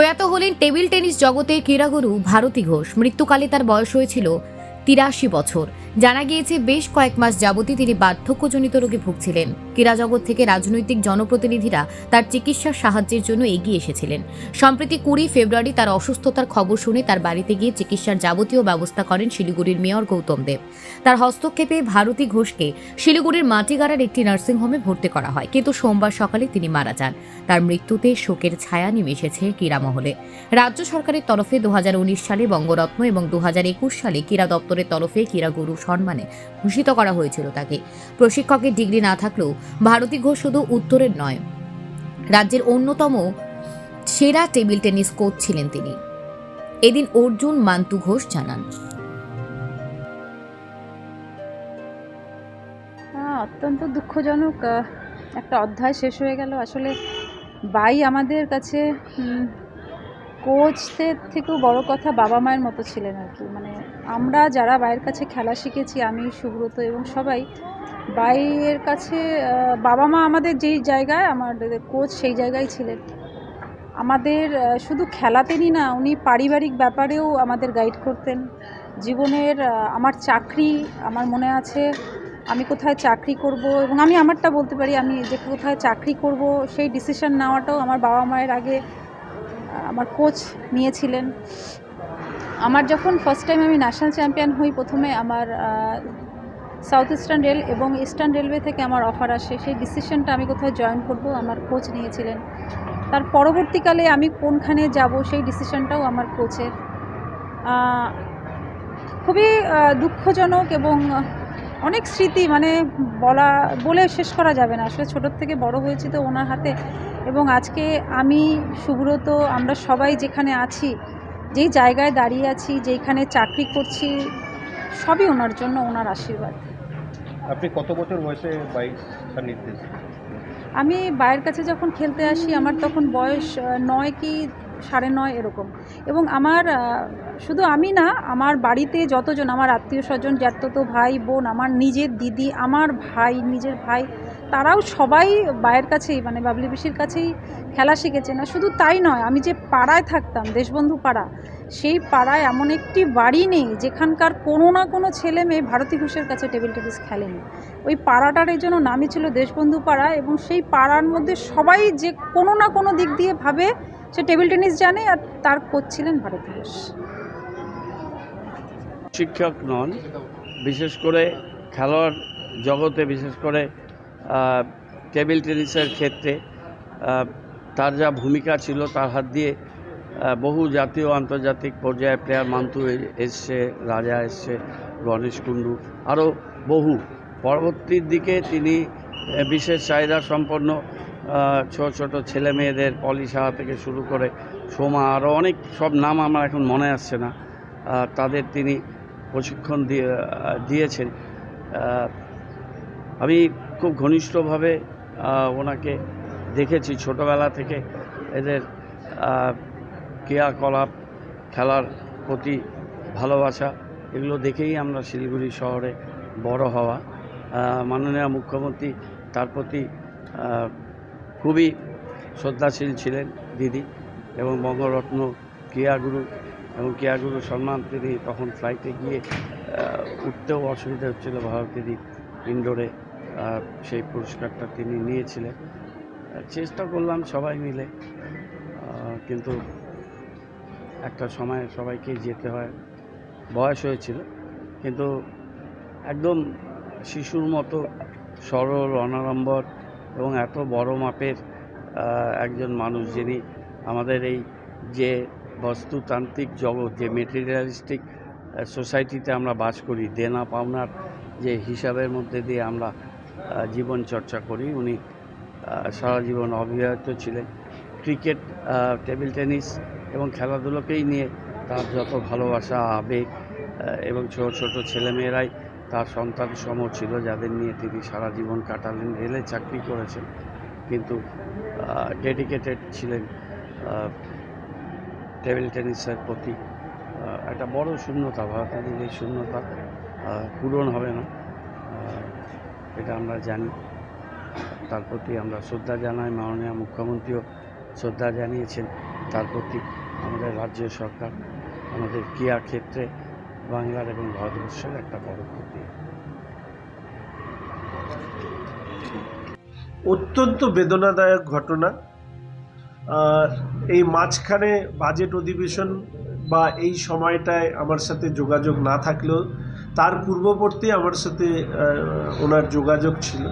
প্রয়াত হলেন table tennis জগতের ক্রীড়াগুরু ভারতী ঘোষ। মৃত্যুকালে তার বয়স হয়েছিল তিরাশি বছর। জানা গিয়েছে, বেশ কয়েক মাস যাবতই তিনি বার্ধক্যজনিত রোগে ভুগছিলেন। ক্রীড়া জগৎ থেকে রাজনৈতিক জনপ্রতিনিধিরা তার চিকিৎসার সাহায্যের জন্য এগিয়ে এসেছিলেন। সম্প্রতি কুড়ি ফেব্রুয়ারি তার অসুস্থতার খবর শুনে তার বাড়িতে গিয়ে চিকিৎসার যাবতীয় ব্যবস্থা করেন শিলিগুড়ির মেয়র গৌতম দেব। তার হস্তক্ষেপে ভারতী ঘোষকে শিলিগুড়ির মাটিগাড়ার একটি নার্সিংহোমে ভর্তি করা হয়, কিন্তু সোমবার সকালে তিনি মারা যান। তার মৃত্যুতে শোকের ছায়া নেমে এসেছে ক্রীড়ামহলে। রাজ্য সরকারের তরফে দু হাজার উনিশ সালে বঙ্গরত্ন এবং দু হাজার একুশ সালে ক্রীড়া দপ্তরের তরফে ক্রীড়াগুরু সম্মানে ভূষিত করা হয়েছিল তাকে। প্রশিক্ষকের ডিগ্রি না থাকলেও ভারতী ঘোষ শুধু উত্তরের নয়, রাজ্যের অন্যতম সেরা টেবিল টেনিস কোচ ছিলেন তিনি। এদিন অর্জুন মান্তু ঘোষ জানান। অত্যন্ত দুঃখজনক একটা অধ্যায় শেষ হয়ে গেল। আসলে বাই আমাদের কাছে কোচদের থেকেও বড় কথা বাবা মায়ের মতো ছিলেন আর কি। মানে আমরা যারা বাইয়ের কাছে খেলা শিখেছি, আমি, সুব্রত এবং সবাই বাইয়ের কাছে বাবা মা আমাদের যেই জায়গায়, আমাদের কোচ সেই জায়গায় ছিলেন। আমাদের শুধু খেলাতেনই না, উনি পারিবারিক ব্যাপারেও আমাদের গাইড করতেন। জীবনের আমার চাকরি, আমার মনে আছে, আমি কোথায় চাকরি করব এবং আমি আমারটা বলতে পারি, আমি যে কোথায় চাকরি করব, সেই ডিসিশন নেওয়াটাও আমার বাবা মায়ের আগে আমার কোচ নিয়েছিলেন। আমার যখন ফার্স্ট টাইম আমি ন্যাশনাল চ্যাম্পিয়ন হই প্রথমে আমার সাউথ ইস্টার্ন রেল এবং ইস্টার্ন রেলওয়ে থেকে আমার অফার আসে। সেই ডিসিশনটা আমি কোথায় জয়েন করব আমার কোচ নিয়েছিলেন। তার পরবর্তীকালে আমি কোনখানে যাব সেই ডিসিশনটাও আমার কোচের খুবই দুঃখজনক এবং অনেক স্মৃতি মানে বলা বলে শেষ করা যাবে না। আসলে ছোটোর থেকে বড় হয়েছি তো ওনার হাতে এবং আজকে আমি সুব্রত আমরা সবাই যেখানে আছি যেই জায়গায় দাঁড়িয়ে আছি যেইখানে চাকরি করছি সবই ওনার জন্য ওনার আশীর্বাদ। আপনি কত বছর বয়সে বাইক সান্নিধ্যে আমি বাইরের কাছে যখন খেলতে আসি আমার তখন বয়স নয় কি সাড়ে নয় এরকম। এবং আমার শুধু আমি না, আমার বাড়িতে যতজন, আমার আত্মীয় স্বজন জ্যাঠতো ভাই, বোন, আমার নিজের দিদি, আমার ভাই, নিজের ভাই, তারাও সবাই বাইরের কাছেই মানে বাবলি পিসির কাছেই খেলা শিখেছে না। শুধু তাই নয়, আমি যে পাড়ায় থাকতাম, দেশবন্ধু পাড়া, সেই পাড়ায় এমন একটি বাড়ি নেই, যেখানকার কোনো না কোনো ছেলে মেয়ে ভারতী ঘোষের কাছে টেবিল টেনিস খেলেনি। ওই পাড়াটার এই জন্য নামই ছিল দেশবন্ধু পাড়া এবং সেই পাড়ার মধ্যে সবাই যে কোনো না কোনো দিক দিয়ে ভাবে সে টেবিল টেনিস জানে আর তার কোচ ছিলেন ভারতী ঘোষ শিক্ষক নন, বিশেষ করে খেলোয়াড় জগতে, বিশেষ করে টেবিল টেনিসের ক্ষেত্রে তার যা ভূমিকা ছিল তার হাত দিয়ে বহু জাতীয় আন্তর্জাতিক পর্যায়ে প্লেয়ার মান্তু এসছে, রাজা এসছে, গণেশ কুণ্ডু, আরও বহু। পরবর্তীর দিকে তিনি বিশেষ চাহিদা সম্পন্ন ছোট ছোট ছেলে মেয়েদের পলি সাহা থেকে শুরু করে সোমা আরও অনেক সব নাম আমার এখন মনে আসছে না। তাদের তিনি প্রশিক্ষণ দিয়ে দিয়েছেন। আমি খুব ঘনিষ্ঠভাবে ওনাকে দেখেছি ছোটোবেলা থেকে। এদের ক্রিয়াকলাপ, খেলার প্রতি ভালোবাসা, এগুলো দেখেই আমরা শিলিগুড়ি শহরে বড় হওয়া। মাননীয় মুখ্যমন্ত্রী তার প্রতি খুবই শ্রদ্ধাশীল ছিলেন দিদি এবং বঙ্গরত্ন ক্রিয়াগুরু এবং ক্রিয়াগুরু সম্মান তিনি তখন ফ্লাইটে গিয়ে উঠতেও অসুবিধা হচ্ছিল ভারতীয় ইন্ডোরে সেই পুরস্কারটা তিনি নিয়েছিলেন। চেষ্টা করলাম সবাই মিলে কিন্তু একটা সময় সবাইকে যেতে হয়, বয়স হয়েছিল। কিন্তু একদম শিশুর মতো সরল, অনাড়ম্বর এবং এত বড় মাপের একজন মানুষ যিনি আমাদের এই যে বস্তুতান্ত্রিক জগৎ, যে মেটেরিয়ালিস্টিক সোসাইটিতে আমরা বাস করি, দেনা পাওনার যে হিসাবের মধ্যে দিয়ে আমরা জীবন চর্চা করি, উনি সারা জীবন অবিবাহিত ছিলেন। ক্রিকেট টেবিল টেনিস এবং খেলাধুলোকেই নিয়ে তার যত ভালোবাসা, আবেগ এবং ছোট ছোট ছেলেমেয়েরাই তার সন্তান সম ছিল, যাদের নিয়ে তিনি সারা জীবন কাটালেন রেলে চাকরি করেছেন, কিন্তু ডেডিকেটেড ছিলেন টেবিল টেনিসের প্রতি। একটা বড় শূন্যতা, ভারতের এই শূন্যতা পূরণ হবে না এটা আমরা জানি। তার প্রতি আমরা শ্রদ্ধা জানাই, মাননীয় মুখ্যমন্ত্রীও শ্রদ্ধা জানিয়েছেন। তার প্রতি আমাদের রাজ্য সরকার, আমাদের ক্রীড়া ক্ষেত্রে বাংলার এবং ভারতবর্ষের একটা বড় ক্ষতি। অত্যন্ত বেদনাদায়ক ঘটনা। এই মাঝখানে বাজেট অধিবেশন বা এই সময়টায় আমার সাথে যোগাযোগ না থাকলেও, তার পূর্ববর্তী আমার সাথে ওনার যোগাযোগ ছিল।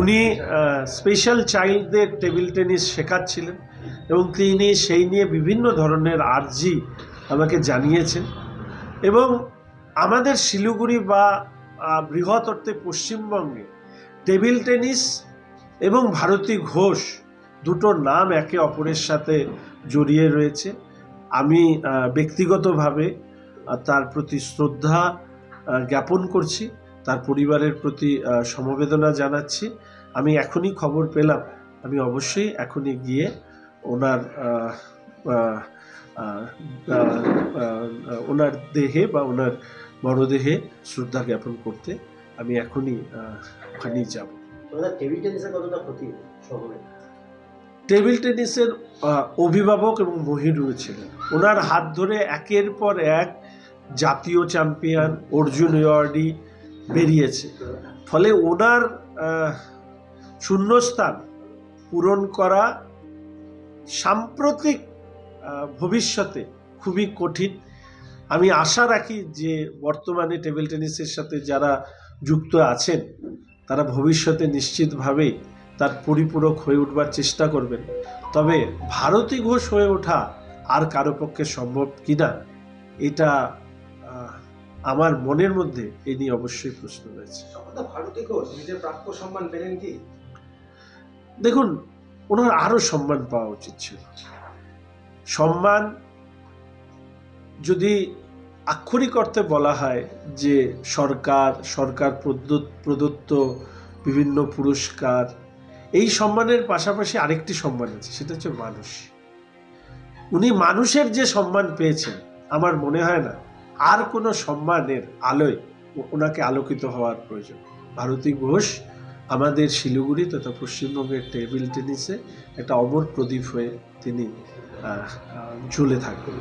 উনি স্পেশাল চাইল্ডদের টেবিল টেনিস শেখাচ্ছিলেন এবং তিনি সেই নিয়ে বিভিন্ন ধরনের আর্জি আমাকে জানিয়েছেন। এবং আমাদের শিলিগুড়ি বা বৃহৎ অর্থে পশ্চিমবঙ্গে টেবিল টেনিস এবং ভারতী ঘোষ দুটো নাম একে অপরের সাথে জড়িয়ে রয়েছে। আমি ব্যক্তিগতভাবে তার প্রতি শ্রদ্ধা জ্ঞাপন করছি, তার পরিবারের প্রতি সমবেদনা জানাচ্ছি। আমি এখনই খবর পেলাম। আমি অবশ্যই এখনই গিয়ে ওনার ওনার দেহে বা ওনার মরদেহে শ্রদ্ধা জ্ঞাপন করতে আমি এখনই ওখানেই যাব। টেবিল টেনিসের অভিভাবক এবং মহিরুও ছিলেন ওনার হাত ধরে একের পর এক জাতীয় চ্যাম্পিয়ন অর্জুন অ্যাওয়ার্ডই বেরিয়েছে। ফলে ওনার শূন্যস্থান পূরণ করা সাম্প্রতিক ভবিষ্যতে খুবই কঠিন। আমি আশা রাখি যে বর্তমানে টেবিল টেনিসের সাথে যারা যুক্ত আছেন তারা ভবিষ্যতে নিশ্চিতভাবেই তার পরিপূরক হয়ে উঠবার চেষ্টা করবেন। তবে ভারতী ঘোষ হয়ে ওঠা আর কারও পক্ষে সম্ভব কিনা এটা আমার মনের মধ্যে এ নিয়ে অবশ্যই প্রশ্ন রয়েছে। ভারতী ঘোষ নিজের প্রাপ্য সম্মান পেলেন কি? দেখুন ওনার আরও সম্মান পাওয়া উচিত ছিল। সম্মান যদি আক্ষরিক অর্থে বলা হয় যে সরকার সরকার প্রদত্ত বিভিন্ন পুরস্কার, এই সম্মানের পাশাপাশি আরেকটি সম্মান আছে, সেটা হচ্ছে মানুষ। উনি মানুষের যে সম্মান পেয়েছেন, আমার মনে হয় না আর কোনো সম্মানের আলোয় ওনাকে আলোকিত হওয়ার প্রয়োজন। ভারতী ঘোষ আমাদের শিলিগুড়ি তথা পশ্চিমবঙ্গের টেবিল টেনিসে একটা অমর প্রদীপ হয়ে তিনি আহ, থাকবে।